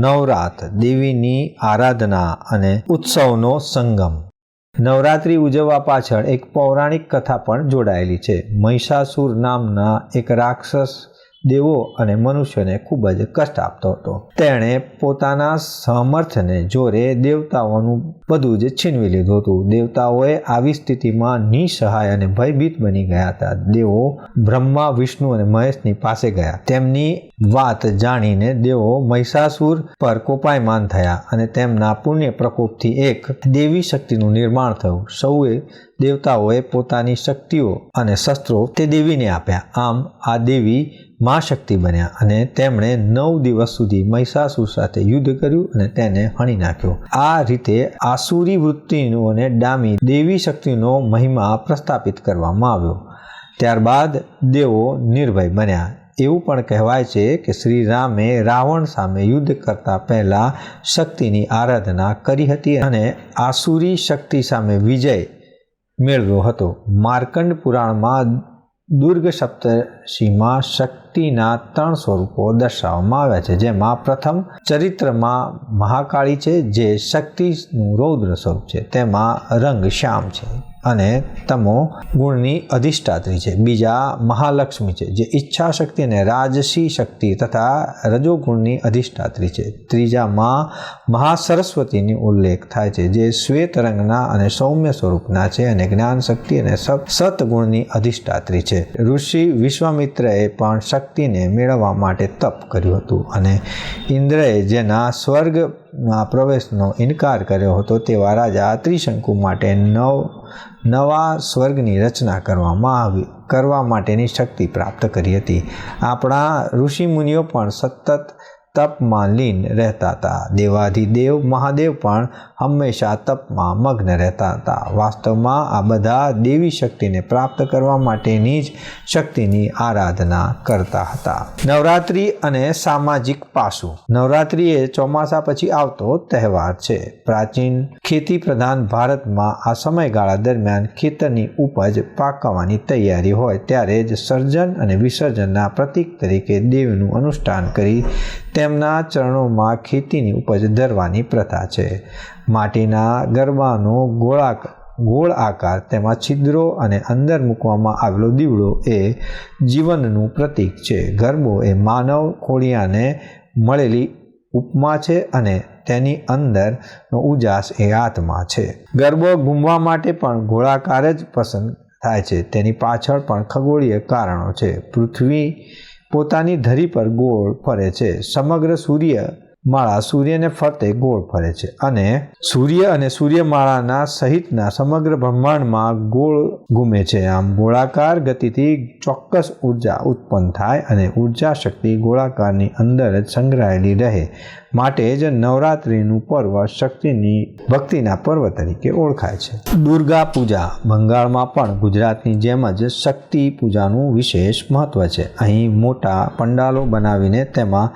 નવરાત, દેવીની આરાધના અને ઉત્સવનો સંગમ. નવરાત્રિ ઉજવવા પાછળ એક પૌરાણિક કથા પણ જોડાયેલી છે. મહિષાસુર નામના એક રાક્ષસ દેવો અને મનુષ્યને ખૂબ જ કષ્ટ આપતો હતો. તેણે પોતાના સામર્થ્યને જોરે દેવતાઓનું બધું જ છીનવી લીધું હતું. દેવતાઓએ આવી સ્થિતિમાં નિસહાય અને ભયભીત બની ગયા હતા. દેવો બ્રહ્મા, વિષ્ણુ અને મહેશની પાસે ગયા. તેમની વાત જાણીને દેવો મહિષાસુર પર કોપાયમાન થયા અને તેમના પુણ્ય પ્રકોપથી એક દેવી શક્તિનું નિર્માણ થયું. સૌએ દેવતાઓએ પોતાની શક્તિઓ અને શસ્ત્રો તે દેવીને આપ્યા. આમ આ દેવી મા શક્તિ બન્યા અને તેમણે નવ દિવસ સુધી મહિષાસુર સાથે યુદ્ધ કર્યું અને તેને હણી નાખ્યો. આ રીતે આસુરી વૃત્તિઓને ડામી દેવી શક્તિનો મહિમા પ્રસ્થાપિત કરવામાં આવ્યો. ત્યારબાદ દેવો નિર્ભય બન્યા. એવું પણ કહેવાય છે કે શ્રી રામે રાવણ સામે યુદ્ધ કરતા પહેલા શક્તિની આરાધના કરી હતી અને આસુરી શક્તિ સામે વિજય મેળવ્યો હતો. માર્કંડ પુરાણમાં દુર્ગ સપ્તર્ષિમાં શક્તિના ત્રણ સ્વરૂપો દર્શાવવામાં આવ્યા છે. જેમાં પ્રથમ ચરિત્રમાં મહાકાળી છે, જે શક્તિનું રૌદ્ર સ્વરૂપ છે. તેમાં રંગ શ્યામ છે. અને તમો ગુણની અધિષ્ઠાત્રી છે. બીજા મહાલક્ષ્મી છે, જે ઈચ્છા શક્તિ અને રાજસી શક્તિ તથા રજોગુણની અધિષ્ઠાત્રી છે. ત્રીજામાં મહાસરસ્વતીની ઉલ્લેખ થાય છે, જે શ્વેત રંગના અને સૌમ્ય સ્વરૂપના છે અને જ્ઞાન શક્તિ અને સતગુણની અધિષ્ઠાત્રી છે. ઋષિ વિશ્વામિત્રએ પણ શક્તિને મેળવવા માટે તપ કર્યું હતું અને ઇન્દ્રએ જેના સ્વર્ગ પ્રવેશનો ઇનકાર કર્યો હતો તેવા રાજા ત્રિશંકુ માટે નવ, નવા સ્વર્ગની રચના કરવામાં આવી, કરવા માટેની શક્તિ પ્રાપ્ત કરી હતી. આપણા ઋષિમુનિઓ પણ સતત તપમાં લીન રહેતા હતા. દેવાધિદેવ મહાદેવ પણ હંમેશા તપમાં મગ્ન રહેતા હતા. વાસ્તવમાં આ બધા દેવી શક્તિને પ્રાપ્ત કરવા માટેની જ શક્તિની આરાધના કરતા હતા. નવરાત્રિ અને સામાજિક પાસું. નવરાત્રિ એ ચોમાસા પછી આવતો તહેવાર છે. પ્રાચીન ખેતી પ્રધાન ભારતમાં આ સમયગાળા દરમિયાન ખેતરની ઉપજ પાકવાની તૈયારી હોય ત્યારે જ સર્જન અને વિસર્જનના પ્રતીક તરીકે દેવનું અનુષ્ઠાન કરી તેમના ચરણોમાં ખેતીની ઉપજ ધરવાની પ્રથા છે. માટીના ગરબાનો ગોળાક, ગોળ આકાર તેમાં છિદ્રો અને અંદર મૂકવામાં આવેલો દીવડો એ જીવનનું પ્રતીક છે. ગરબો એ માનવ ખોળિયાને મળેલી ઉપમા છે અને તેની અંદરનો ઉજાસ એ આત્મા છે. ગરબો ઘૂમવા માટે પણ ગોળાકાર જ પસંદ થાય છે. તેની પાછળ પણ ખગોળીય કારણો છે. પૃથ્વી પોતાની ધરી પર ગોળ ફરે છે. સમગ્ર સૂર્ય માળા સૂર્યને ફરતે ગોળ ફરે છે અને સૂર્ય અને સૂર્યમાળાના સહિતના સમગ્ર બ્રહ્માંડમાં ગોળ ઘૂમે છે. આમ ગોળાકાર ગતિથી ચોક્કસ ઊર્જા ઉત્પન્ન થાય અને ઊર્જા શક્તિ ગોળાકારની અંદર જ સંગ્રહાયેલી રહે માટે જ નવરાત્રિનું પર્વ શક્તિની ભક્તિના પર્વ તરીકે ઓળખાય છે. દુર્ગા પૂજા બંગાળમાં પણ ગુજરાતની જેમ જ શક્તિ પૂજાનું વિશેષ મહત્વ છે. અહીં મોટા પંડાલો બનાવીને તેમાં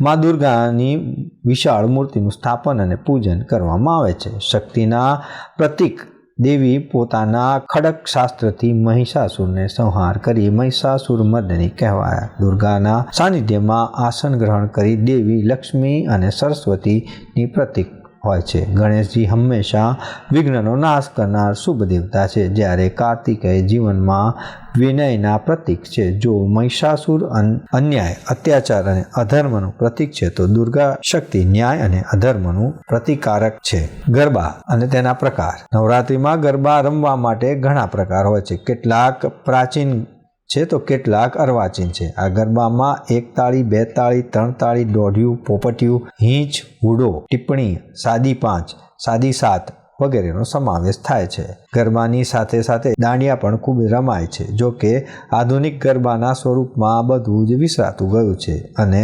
મા દુર્ગાની વિશાળ મૂર્તિનું સ્થાપન અને પૂજન કરવામાં આવે છે. શક્તિના પ્રતીક દેવી પોતાના ખડક શાસ્ત્રથી મહિષાસુરને સંહાર કરી મહિષાસુર મર્દની કહેવાયા. દુર્ગાના સાનિધ્યમાં આસન ગ્રહણ કરી દેવી લક્ષ્મી અને સરસ્વતીની પ્રતીક હોય છે. ગણેશજી હંમેશા વિઘ્નનો નાશ કરનાર શુભ દેવતા છે. જ્યારે કાર્તિકેય જીવનમાં વિનયના પ્રતીક છે. જો મહિષાસુર અન્યાય, અત્યાચાર અને અધર્મનું પ્રતીક છે, તો દુર્ગા શક્તિ, ન્યાય અને અધર્મનું પ્રતિકારક છે. ગરબા અને તેના પ્રકાર. નવરાત્રિમાં ગરબા રમવા માટે ઘણા પ્રકાર હોય છે. કેટલાક પ્રાચીન છે તો કેટલાક અર્વાચીન છે. આ ગરબામાં એક તાળી, બે તાળી, ત્રણ તાળી, દોઢિયું, પોપટિયું, હીંચ, હુડો, ટિપ્પણી, સાદી પાંચ, સાદી સાત વગેરેનો સમાવેશ થાય છે. ગરબાની સાથે સાથે દાંડિયા પણ ખૂબ રમાય છે, જો કે આધુનિક ગરબાના સ્વરૂપમાં બધું જ વિસરાતું ગયું છે. અને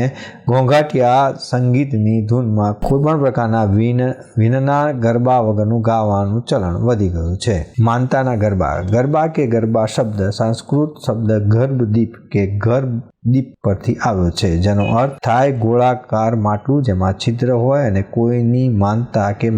ઘોંઘાટિયા સંગીતની ધૂનમાં કોઈ પણ પ્રકારના વિન, વિનના ગરબા વગરનું ગાવાનું ચલણ વધી ગયું છે. માનતાના ગરબા ગરબા કે ગરબા શબ્દ સંસ્કૃત શબ્દ ગર્ભદીપ કે ગર્ભ દીપ પરથી આવ્યો છે, જેનો અર્થ થાય ગોળાકાર માટલું જેમાં છિદ્ર હોય અને કોઈની માનતા કે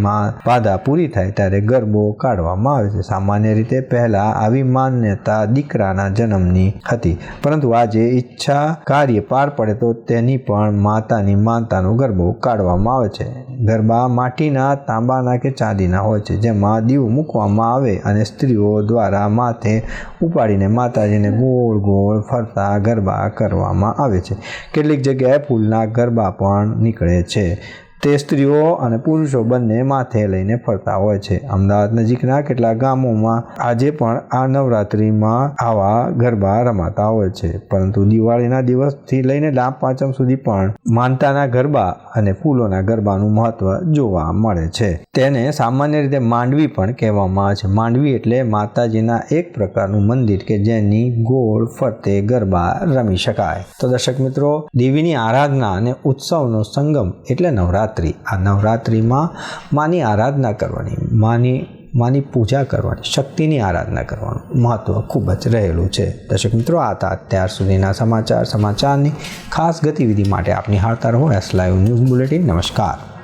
પાદા પૂરી થાય ત્યારે ગરબો કાઢવામાં આવે છે. સામાન્ય રીતે પહેલાં આવી માન્યતા દીકરાના જન્મની હતી. પરંતુ આજે ઈચ્છા કાર્ય પાર પડે તો તેની પણ માતાની માનતાનો ગરબો કાઢવામાં આવે છે. ગરબા માટીના, તાંબાના કે ચાંદીના હોય છે, જેમાં દીવ મૂકવામાં આવે અને સ્ત્રીઓ દ્વારા માથે ઉપાડીને માતાજીને ગોળ ગોળ ફરતા ગરબા કરવામાં આવે છે. કેટલીક જગ્યાએ ફૂલના ગરબા પણ નીકળે છે. તે સ્ત્રીઓ અને પુરુષો બંને માથે લઈને ફરતા હોય છે. અમદાવાદ નજીકના કેટલાક ગામોમાં આજે પણ આ નવરાત્રિમાં આવા ગરબા રમાતા હોય છે. પરંતુ દિવાળીના દિવસથી લઈને લાભ પાંચમ સુધી પણ માનતાના ગરબા અને ફૂલોના ગરબાનું મહત્વ જોવા મળે છે. તેને સામાન્ય રીતે માંડવી પણ કહેવામાં આવે છે. માંડવી એટલે માતાજીના એક પ્રકારનું મંદિર કે જેની ગોળ ફરતે ગરબા રમી શકાય. તો દર્શક મિત્રો, દેવીની આરાધના અને ઉત્સવનો સંગમ એટલે નવરાત્રિ. આ નવરાત્રિમાં માની આરાધના કરવાની, માની માની પૂજા કરવાની, શક્તિની આરાધના કરવાનું મહત્ત્વ ખૂબ જ રહેલું છે. દર્શક મિત્રો, આ હતા અત્યાર સુધીના સમાચાર, સમાચારની ખાસ ગતિવિધિ માટે આપની હારતા રહો એસ લાઈવ ન્યૂઝ બુલેટિન. નમસ્કાર.